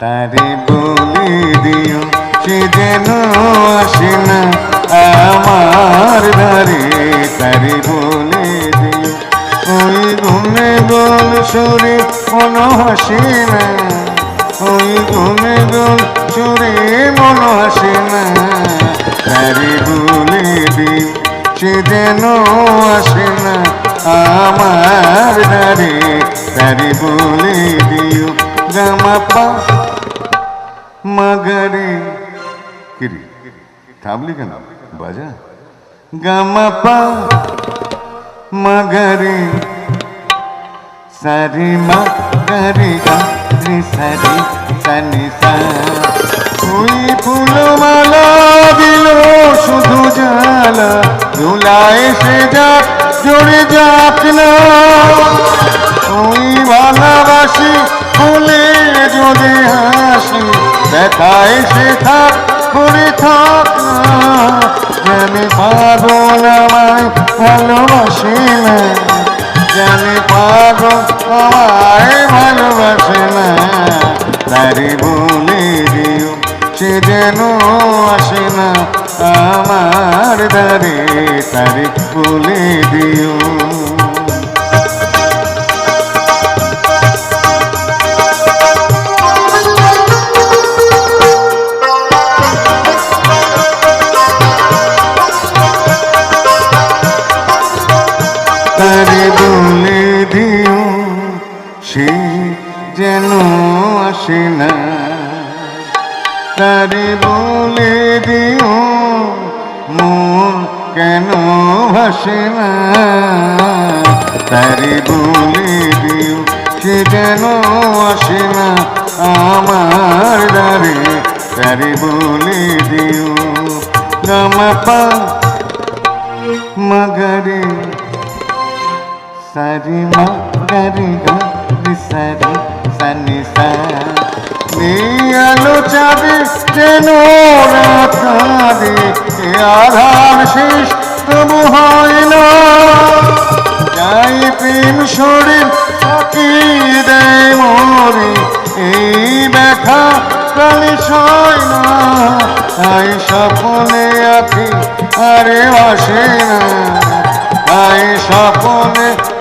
তারে বলে দিও, সে যেন আসে না। আমার ধারে তারে বলে দিও, ওই গুনে গোল সুরে মন হাসে না। ওই গুনে গোল সুরে মন হাসে না। তারে বলে দিও, সে যেন আসে না। আমার ধারে তারে বলে দিও গামাপা মগরে কিরি থামলি কেন বাজা গামাপা মগরে সারি মা গরে গা রে সারি সানি সা ওই ফুলমালা দিল শুধু জ্বালা ধুলা এসে যাক জোরে যাক না দেখা এসে থাক করে থাক জানে পাগল আমায় ভালোবাসে না জানে পাগল আমায় ভালোবাসে না সে না আমার দ্বারে তারে বলে দিও সে যেন আসে না। তারে বলে দিও, মন কেন ভাসে না? তারে বলে দিও, সে যেন আসে না আমার দ্বারে। তারে বলে দিও গামাপা মগরে, সারি মা গারি গা। রি সারি সানি সা নেই আলো চাঁদে যেন রাতারে আধার শেষ, তবু হয় না। যাই প্রেম শরীর ফাঁকি দেয় মরে এই ব্যথা কালে সয় না। তাই স্বপ্নে আছি আরে বাসে না। তাই স্বপ্নে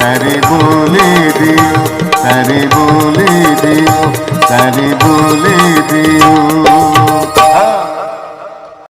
তারে বলে দিও তারে